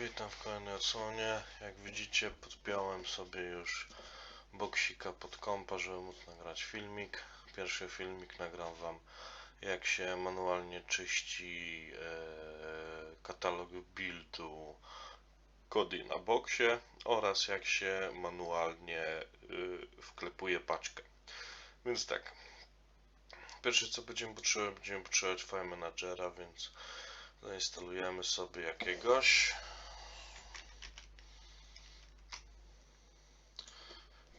Witam w kolejnej odsłonie. Jak widzicie podpiąłem sobie już boksika pod kompa, żeby móc nagrać filmik. Pierwszy filmik nagram wam jak się manualnie czyści e, katalog buildu Kody na boksie oraz jak się manualnie y, wklepuje paczkę. Więc tak. Pierwsze co będziemy potrzebować, będziemy potrzebować file managera, więc zainstalujemy sobie jakiegoś.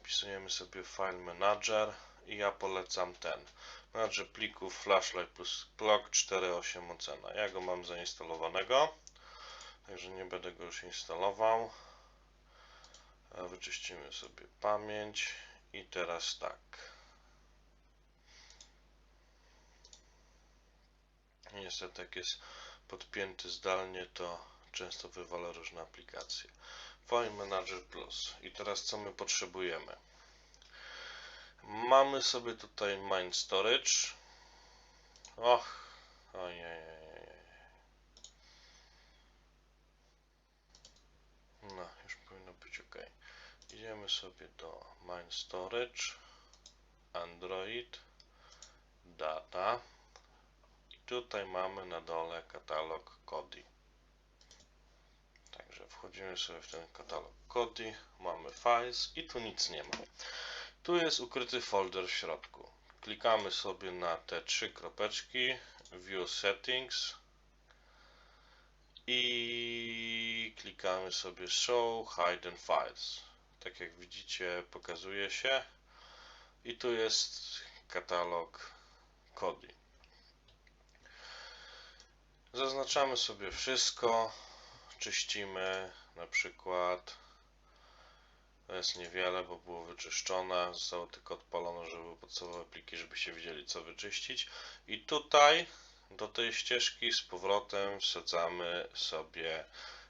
Wpisujemy sobie file manager i ja polecam ten. Manager plików flashlight plus clock 4.8 ocena. Ja go mam zainstalowanego, także nie będę go już instalował. Wyczyścimy sobie pamięć i teraz tak. Niestety jak jest podpięty zdalnie, to często wywala różne aplikacje. File Manager Plus. I teraz co my potrzebujemy? Mamy sobie tutaj Mind Storage. Och, ojej. No, już powinno być ok. Idziemy sobie do Mind Storage, Android, Data. I tutaj mamy na dole katalog Kodi. Wchodzimy sobie w ten katalog Kodi, mamy Files i tu nic nie ma. Tu jest ukryty folder w środku. Klikamy sobie na te trzy kropeczki, View Settings i klikamy sobie Show Hidden Files. Tak jak widzicie pokazuje się i tu jest katalog Kodi. Zaznaczamy sobie wszystko, czyścimy na przykład to jest niewiele, bo było wyczyszczone, zostało tylko odpalone, żeby podstawowe pliki, żebyście wiedzieli co wyczyścić. I tutaj do tej ścieżki z powrotem wsadzamy sobie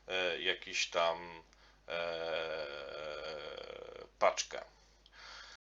e, jakiś tam e, paczkę